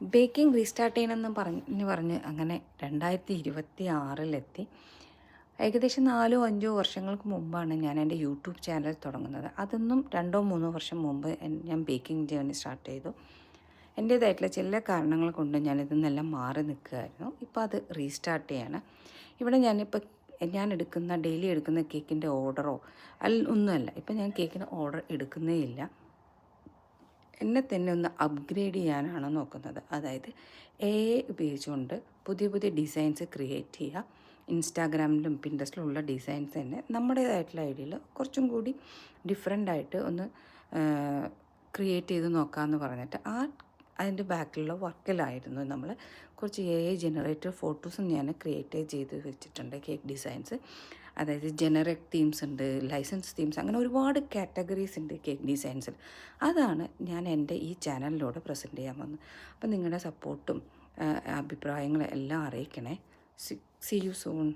Baking restart ചെയ്യണമെന്ന് പറഞ്ഞ് പറഞ്ഞ് അങ്ങനെ രണ്ടായിരത്തി ഇരുപത്തി ആറിലെത്തി. ഏകദേശം നാലോ അഞ്ചോ വർഷങ്ങൾക്ക് മുമ്പാണ് ഞാൻ എന്റെ യൂട്യൂബ് ചാനൽ തുടങ്ങുന്നത്. അതൊന്നും രണ്ടോ മൂന്നോ വർഷം മുമ്പ് ഞാൻ ബേക്കിംഗ് ജേണി സ്റ്റാർട്ട് ചെയ്തു. എന്റേതായിട്ടുള്ള ചില കാരണങ്ങൾ കൊണ്ട് ഞാനിതിൽ നിന്നെല്ലാം മാറി നിൽക്കുകയായിരുന്നു. ഇപ്പോൾ അത് റീസ്റ്റാർട്ട് ചെയ്യാണ്. ഇവിടെ ഞാനിപ്പോൾ ഞാൻ എടുക്കുന്ന ഡെയിലി എടുക്കുന്ന കേക്കിന്റെ ഓർഡറോ അല്ല ഒന്നുമല്ല. ഇപ്പം ഞാൻ കേക്കിന് ഓർഡർ എടുക്കുന്നേ ഇല്ല. എന്നെ തന്നെ ഒന്ന് അപ്ഗ്രേഡ് ചെയ്യാനാണ് നോക്കുന്നത്. അതായത് എ ഉപയോഗിച്ചുകൊണ്ട് പുതിയ പുതിയ ഡിസൈൻസ് ക്രിയേറ്റ് ചെയ്യുക. ഇൻസ്റ്റാഗ്രാമിലും പിൻട്രസ്റ്റിലും ഉള്ള ഡിസൈൻസ് തന്നെ നമ്മുടേതായിട്ടുള്ള ഐഡിയയിൽ കുറച്ചും കൂടി ഡിഫറെന്റ് ആയിട്ട് ഒന്ന് ക്രിയേറ്റ് ചെയ്ത് നോക്കാമെന്ന് പറഞ്ഞിട്ട് ആ അതിന്റെ ബാക്കിലുള്ള വർക്കിലായിരുന്നു നമ്മൾ കുറച്ച് എ ഐ ജനറേറ്റർ ഫോട്ടോസും ഞാൻ ക്രിയേറ്റ് ചെയ്ത് വെച്ചിട്ടുണ്ട് കേക്ക് ഡിസൈൻസ് അതായത് ജനറിക് തീംസ് ഉണ്ട് ലൈസൻസ് തീംസ് അങ്ങനെ ഒരുപാട് കാറ്റഗറീസ് ഉണ്ട് കേക്ക് ഡിസൈൻസിൽ അതാണ് ഞാൻ എന്റെ ഈ ചാനലിലൂടെ പ്രസന്റ് ചെയ്യാൻ വന്നത്. അപ്പം നിങ്ങളുടെ സപ്പോർട്ടും അഭിപ്രായങ്ങളും എല്ലാം അറിയിക്കണേ. C you soon